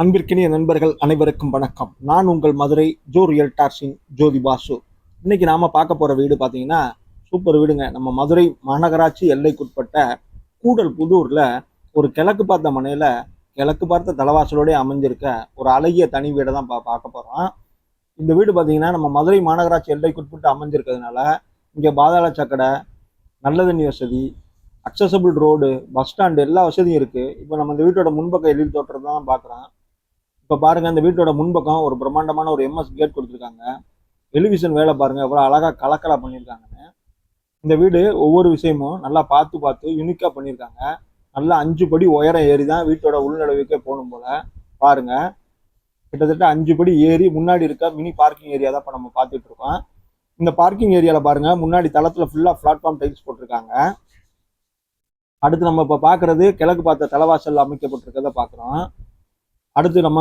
அன்பிற்கினிய நண்பர்கள் அனைவருக்கும் வணக்கம். நான் உங்கள் மதுரை ஜோ ரியல் டார்ஸின் ஜோதி பாசு இன்னைக்கு நாம பார்க்க போற வீடு பார்த்தீங்கன்னா சூப்பர் வீடுங்க. நம்ம மதுரை மாநகராட்சி எல்லைக்குட்பட்ட கூடல் புதூர்ல ஒரு கிழக்கு பார்த்த மனையில கிழக்கு பார்த்த தலைவாசலோடய அமைஞ்சிருக்க ஒரு அழகிய தனி வீடை தான் பா பார்க்க போறோம். இந்த வீடு பார்த்தீங்கன்னா நம்ம மதுரை மாநகராட்சி எல்லைக்குட்பட்டு அமைஞ்சிருக்கிறதுனால இங்கே பாதாள சக்கடை நல்ல தண்ணி வசதி அக்சசபிள் ரோடு பஸ் ஸ்டாண்டு எல்லா வசதியும் இருக்குது இப்போ நம்ம இந்த வீட்டோட முன்பக்க எழில் தோற்றம் தான் பார்க்குறோம். இப்போ பாருங்க இந்த வீட்டோட முன்பக்கம் ஒரு பிரம்மாண்டமான ஒரு எம்எஸ் கேட் கொடுத்துருக்காங்க. டெலிவிஷன் வேலை பாருங்க எவ்வளோ அழகா கலக்கலா பண்ணியிருக்காங்கன்னு. இந்த வீடு ஒவ்வொரு விஷயமும் நல்லா பார்த்து பார்த்து யூனிக்காக பண்ணியிருக்காங்க. நல்லா அஞ்சு படி உயரம் ஏறி தான் வீட்டோட உள்நடவுக்கே போகணும் போல. பாருங்க கிட்டத்தட்ட அஞ்சு படி ஏறி முன்னாடி இருக்க மினி பார்க்கிங் ஏரியா தான் இப்போ நம்ம பார்த்துட்டு இருக்கோம். இந்த பார்க்கிங் ஏரியாவில் பாருங்க முன்னாடி தளத்துல ஃபுல்லாக பிளாட்ஃபார்ம் டைல்ஸ் போட்டிருக்காங்க. அடுத்து நம்ம இப்போ பார்க்கறது கிழக்கு பார்த்த தலைவாசல் அமைக்கப்பட்டிருக்கிறத பார்க்குறோம். அடுத்து நம்ம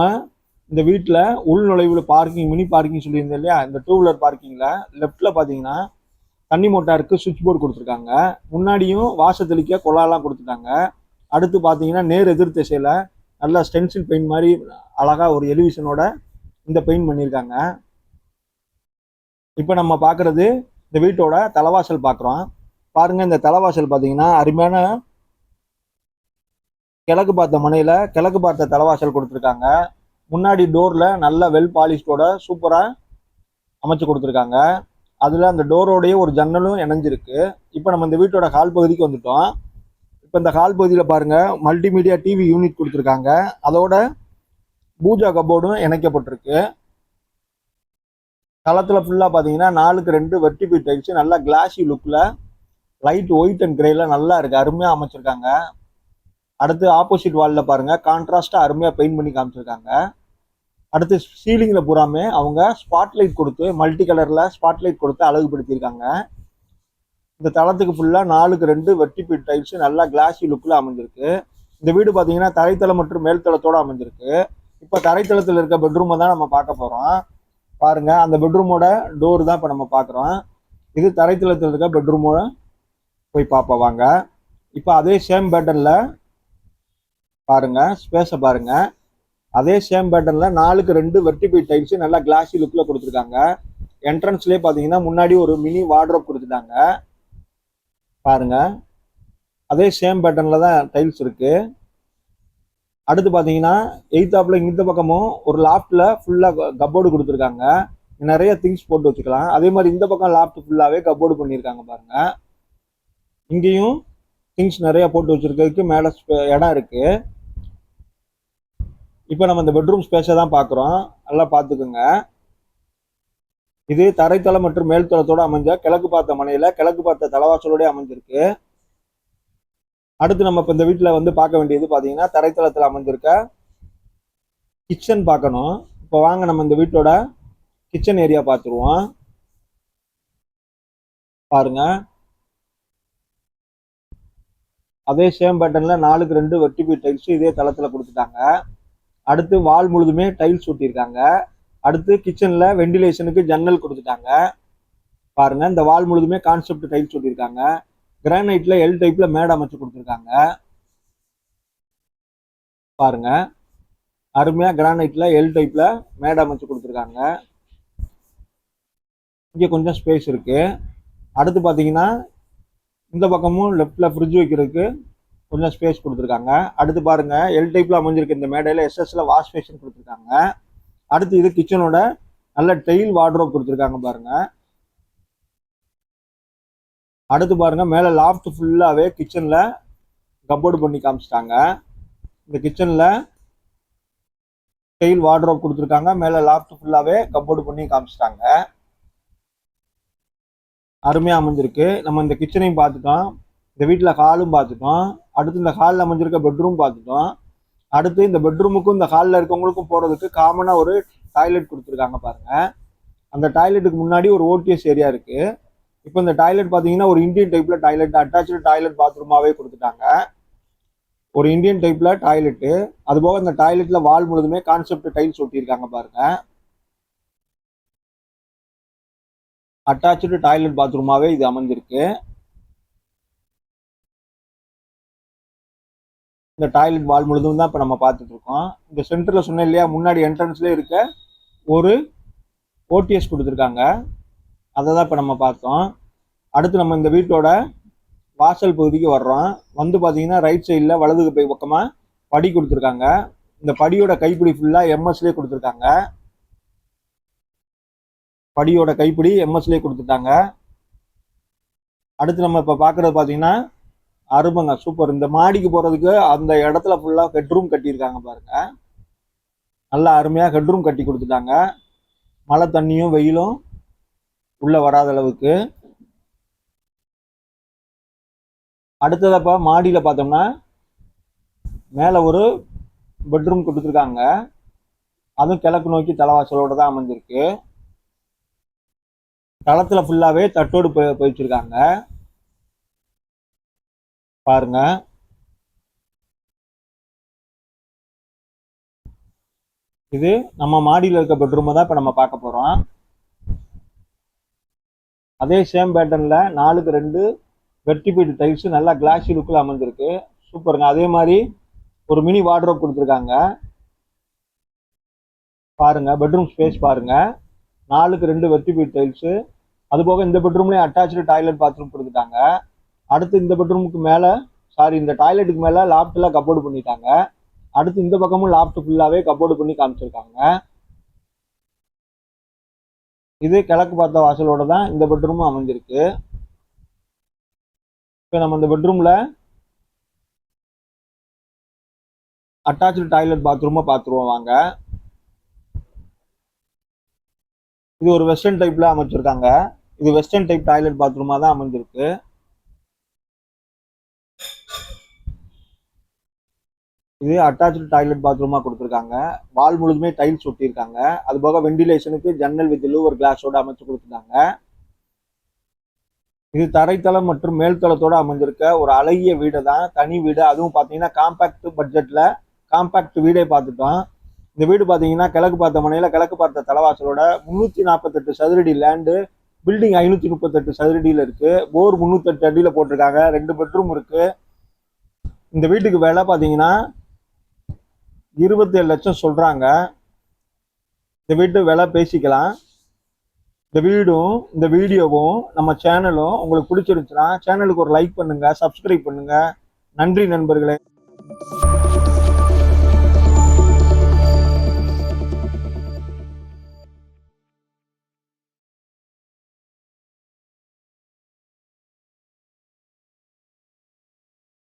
இந்த வீட்டில் உள்நுழைவில் பார்க்கிங் மினி பார்க்கிங் சொல்லியிருந்தேன் இல்லையா? இந்த டூ வீலர் பார்க்கிங்கில் லெஃப்ட்டில் பார்த்தீங்கன்னா தண்ணி மோட்டாருக்கு சுவிட்ச் போர்டு கொடுத்துருக்காங்க. முன்னாடியும் வாச தெளிக்க குழாலாம் கொடுத்துட்டாங்க. அடுத்து பார்த்தீங்கன்னா நேர் எதிர் திசையில் நல்லா ஸ்டென்சில் பெயிண்ட் மாதிரி அழகாக ஒரு எலிவிஷனோட இந்த பெயிண்ட் பண்ணியிருக்காங்க. இப்போ நம்ம பார்க்குறது இந்த வீட்டோட தலைவாசல் பார்க்குறோம் பாருங்கள் இந்த தலைவாசல் பார்த்தீங்கன்னா அருமையான கிழக்கு பார்த்த மனையில் கிழக்கு பார்த்த தலைவாசல் கொடுத்துருக்காங்க. முன்னாடி டோரில் நல்ல வெல் பாலிஷ்டோட சூப்பராக அமைச்சு கொடுத்துருக்காங்க. அதில் அந்த டோரோடைய ஒரு ஜன்னலும் இணைஞ்சிருக்கு. இப்போ நம்ம இந்த வீட்டோட ஹால் பகுதிக்கு வந்துட்டோம். இப்போ இந்த ஹால் பகுதியில் பாருங்க மல்டிமீடியா டிவி யூனிட் கொடுத்துருக்காங்க. அதோட பூஜா கபோர்டும் இணைக்கப்பட்டிருக்கு. தளத்தில் ஃபுல்லாக பார்த்தீங்கன்னா நாலுக்கு ரெண்டு வெர்டிபி டைல்ஸ் நல்லா கிளாஸி லுக்கில் லைட் ஒயிட் அண்ட் கிரேல நல்லா இருக்குது அருமையாக அமைச்சிருக்காங்க. அடுத்து ஆப்போசிட் வாலில் பாருங்க கான்ட்ராஸ்டாக அருமையாக பெயிண்ட் பண்ணி காமிச்சிருக்காங்க. அடுத்து சீலிங்கில் பூராமே அவங்க ஸ்பாட்லைட் கொடுத்து மல்டி கலரில் ஸ்பாட்லைட் கொடுத்து அழகுபடுத்தியிருக்காங்க. இந்த தளத்துக்கு ஃபுல்லாக நாலுக்கு ரெண்டு வெட்டிபீட் டைல்ஸ் நல்லா கிளாஸி லுக்கில் அமைஞ்சிருக்கு. இந்த வீடு பார்த்தீங்கன்னா தரைத்தளம் மற்றும் மேல்தளத்தோடு அமைஞ்சிருக்கு. இப்போ தரைத்தளத்தில் இருக்க பெட்ரூமை தான் நம்ம பார்க்க போகிறோம் பாருங்கள் அந்த பெட்ரூமோட டோர் தான் இப்போ நம்ம பார்க்குறோம். இது தரைத்தளத்தில் இருக்க பெட்ரூமோட போய் பார்ப்போம் வாங்க. இப்போ அதே சேம் பேட்டர்னில் பாருங்க ஸ்பேஸை பாருங்க. அதே சேம் பேட்டர்னில் நாலுக்கு ரெண்டு வெர்டிபை டைல்ஸு நல்லா கிளாஸி லுக்கில் கொடுத்துருக்காங்க. என்ட்ரன்ஸ்லேயே பார்த்தீங்கன்னா முன்னாடி ஒரு மினி வார்ட்ரோப் கொடுத்துட்டாங்க பாருங்கள் அதே சேம் பேட்டர்னில் தான் டைல்ஸ் இருக்குது அடுத்து பார்த்தீங்கன்னா எய்த்தாப்ல இந்த பக்கமும் ஒரு லாஃப்டில் ஃபுல்லாக கப்போர்டு கொடுத்துருக்காங்க. நிறைய திங்ஸ் போட்டு வச்சுக்கலாம். அதே மாதிரி இந்த பக்கம் லாஃப்ட் ஃபுல்லாகவே கப்போர்டு பண்ணியிருக்காங்க பாருங்க. இங்கேயும் திங்ஸ் நிறைய போட்டு வச்சுருக்கிறதுக்கு மேலே இடம் இருக்கு. இப்போ நம்ம இந்த பெட்ரூம் ஸ்பேஸை தான் பார்க்குறோம் நல்லா பார்த்துக்குங்க இது தரைத்தளம் மற்றும் மேல்தளத்தோட அமைஞ்ச கிழக்கு பார்த்த மனையில கிழக்கு பார்த்த தலைவாசலோட அமைஞ்சிருக்கு. அடுத்து நம்ம இப்போ இந்த வீட்டில் வந்து பார்க்க வேண்டியது பார்த்தீங்கன்னா தரைத்தளத்தில் அமைஞ்சிருக்க கிச்சன் பார்க்கணும் இப்போ வாங்க நம்ம இந்த வீட்டோட கிச்சன் ஏரியா பார்த்துருவோம் பாருங்க. அதே சேம் பேட்டர்னில் நாலுக்கு ரெண்டு வெட்டிபி டைல்ஸ் இதே தளத்தில் கொடுத்துட்டாங்க. அடுத்து வால் முழுதுமே டைல்ஸ் ஒட்டியிருக்காங்க. அடுத்து கிச்சனில் வெண்டிலேஷனுக்கு ஜன்னல் கொடுத்துட்டாங்க. பாருங்க இந்த வால் முழுதுமே கான்செப்ட் டைல்ஸ் ஒட்டியிருக்காங்க. கிரானைட்ல எல் டைப்ல மேட் அமைச்சு கொடுத்துருக்காங்க. பாருங்க அருமையா கிரானைட்ல எல் டைப்ல மேட் அமைச்சு கொடுத்துருக்காங்க. இங்கே கொஞ்சம் ஸ்பேஸ் இருக்கு. அடுத்து பார்த்தீங்கன்னா இந்த பக்கமும் லெஃப்டில் ஃப்ரிட்ஜ் வைக்கிறதுக்கு கொஞ்சம் ஸ்பேஸ் கொடுத்துருக்காங்க. அடுத்து பாருங்க எல் டைப்ல அமைஞ்சிருக்கு இந்த மேடையில எஸ்எஸ்ல வாஷ் பேஷன் கொடுத்துருக்காங்க. அடுத்து இது கிச்சனோட நல்ல டெயில் வார்ட்ரோப் கொடுத்துருக்காங்க பாருங்க. அடுத்து பாருங்க மேல லாஃப்ட் ஃபுல்லாவே கிச்சன்ல கப்போர்டு பண்ணி காமிச்சிட்டாங்க. இந்த கிச்சன்ல டெயில் வார்ட்ரோப் கொடுத்துருக்காங்க. மேல லாஃப்ட் ஃபுல்லாவே கப்போர்டு பண்ணி காமிச்சிட்டாங்க. அருமையா அமைஞ்சிருக்கு. நம்ம இந்த கிச்சனையும் பார்த்துட்டோம். இந்த வீட்டில் ஹாலும் பார்த்துட்டோம். அடுத்து இந்த ஹாலில் அமைஞ்சிருக்க பெட்ரூம் பார்த்துட்டோம். அடுத்து இந்த பெட்ரூமுக்கும் இந்த ஹாலில் இருக்கவங்களுக்கும் போகிறதுக்கு காமனாக ஒரு டாய்லெட் கொடுத்துருக்காங்க பாருங்க. அந்த டாய்லெட்டுக்கு முன்னாடி ஒரு ஓடிஎஸ் ஏரியா இருக்குது இப்போ இந்த டாய்லெட் பார்த்தீங்கன்னா ஒரு இந்தியன் டைப்பில் டாய்லெட் அட்டாச்சு டாய்லெட் பாத்ரூமாகவே கொடுத்துட்டாங்க. ஒரு இந்தியன் டைப்பில் டாய்லெட்டு அதுபோக இந்த டாய்லெட்டில் வால் முழுதுமே கான்செப்ட் டைல்ஸ் ஒட்டியிருக்காங்க பாருங்கள் அட்டாச்சு டாய்லெட் பாத்ரூமாகவே இது அமைஞ்சிருக்கு. இந்த டாய்லெட் வால் முழுதும் தான் இப்போ நம்ம பார்த்துட்டு இருக்கோம் இந்த சென்டரில் சொன்னேன் இல்லையா முன்னாடி என்ட்ரன்ஸ்லேயே இருக்க ஒரு ஓடிஎஸ் கொடுத்துருக்காங்க. அதை தான் இப்போ நம்ம பார்த்தோம். அடுத்து நம்ம இந்த வீட்டோட வாசல் பகுதிக்கு வர்றோம். வந்து பார்த்தீங்கன்னா ரைட் சைடில் வலது போய் பக்கமாக படி கொடுத்துருக்காங்க. இந்த படியோட கைப்பிடி ஃபுல்லாக எம்எஸ்லேயே கொடுத்துருக்காங்க. படியோட கைப்பிடி எம்எஸ்லேயே கொடுத்துட்டாங்க. அடுத்து நம்ம இப்போ பார்க்குறது பார்த்தீங்கன்னா அருமைங்க சூப்பர் இந்த மாடிக்கு போகிறதுக்கு அந்த இடத்துல ஃபுல்லாக ஹெட்ரூம் கட்டியிருக்காங்க பாருங்க. நல்லா அருமையாக ஹெட்ரூம் கட்டி கொடுத்துட்டாங்க. மழை தண்ணியும் வெயிலும் உள்ளே வராத அளவுக்கு. அடுத்ததப்ப மாடியில் பார்த்தோம்னா மேலே ஒரு பெட்ரூம் கொடுத்துருக்காங்க. அதுவும் கிழக்கு நோக்கி தலைவாசலோட தான் அமைஞ்சிருக்கு. தளத்துல ஃபுல்லாவே தட்டோடு போய் வச்சிருக்காங்க. பாருங்க. இது நம்ம மாடியில் இருக்க பெட்ரூமை தான் இப்போ நம்ம பார்க்க போறோம். அதே சேம் பேட்டர்னில் நாலுக்கு ரெண்டு வெர்டிபைட் டைல்ஸ் நல்லா கிளாஸி லுக்கில் அமைஞ்சிருக்கு சூப்பருங்க. அதே மாதிரி ஒரு மினி வார்ட்ரோப் கொடுத்துருக்காங்க. பாருங்க. பெட்ரூம் ஸ்பேஸ் பாருங்க. நாலுக்கு ரெண்டு வெர்டிபைட் டைல்ஸு. அது போக இந்த பெட்ரூம்லேயும் அட்டாச்சு டாய்லெட் பாத்ரூம் கொடுத்துட்டாங்க. அடுத்து இந்த பெட்ரூமுக்கு மேலே சாரி இந்த டாய்லெட்டுக்கு மேலே லாப்டெல்லாம் கப்போர்டு பண்ணிட்டாங்க. அடுத்து இந்த பக்கமும் லாப்ட் ஃபுல்லாகவே கப்போர்டு பண்ணி காமிச்சிருக்காங்க. இது கிழக்கு பார்த்த வாசலோட தான் இந்த பெட்ரூமும் அமைஞ்சிருக்கு. இப்போ நம்ம இந்த பெட்ரூமில் அட்டாச்சு டாய்லெட் பாத்ரூமை பார்த்துருவோம் வாங்க. இது ஒரு வெஸ்டர்ன் டைப்பில் அமைச்சிருக்காங்க. இது வெஸ்டர்ன் டைப் டாய்லெட் பாத்ரூமாக தான் அமைஞ்சிருக்கு. இது அட்டாச்சு டாய்லெட் பாத்ரூமாக கொடுத்துருக்காங்க. வால் முழுதுமே டைல்ஸ் ஒட்டியிருக்காங்க. அது போக வெண்டிலேஷனுக்கு ஜன்னல் வித் லூவர் கிளாஸோடு அமைச்சு கொடுத்துருக்காங்க இது தரைத்தளம் மற்றும் மேல்தளத்தோட அமைஞ்சிருக்க ஒரு அழகிய வீடு தான் தனி வீடு. அதுவும் பார்த்தீங்கன்னா காம்பேக்ட் பட்ஜெட்டில் காம்பேக்ட் வீடே பார்த்துட்டோம். இந்த வீடு பார்த்தீங்கன்னா கிழக்கு பார்த்த மனையில் கிழக்கு பார்த்த தலைவாசலோட முந்நூற்றி நாற்பத்தெட்டு சதுரடி லேண்டு பில்டிங் ஐநூற்றி முப்பத்தெட்டு சதுரடியில் இருக்குது போர் முந்நூற்றெட்டு அடியில் போட்டிருக்காங்க. ரெண்டு பெட்ரூம் இருக்குது இந்த வீட்டுக்கு விலை பார்த்தீங்கன்னா இருபத்தேழு லட்சம் சொல்கிறாங்க இந்த வீட்டு விலை பேசிக்கலாம். இந்த வீடும் இந்த வீடியோவும் நம்ம சேனலும் உங்களுக்கு பிடிச்சிருந்துச்சுன்னா சேனலுக்கு ஒரு லைக் பண்ணுங்க சப்ஸ்கிரைப் பண்ணுங்க. நன்றி நண்பர்களே.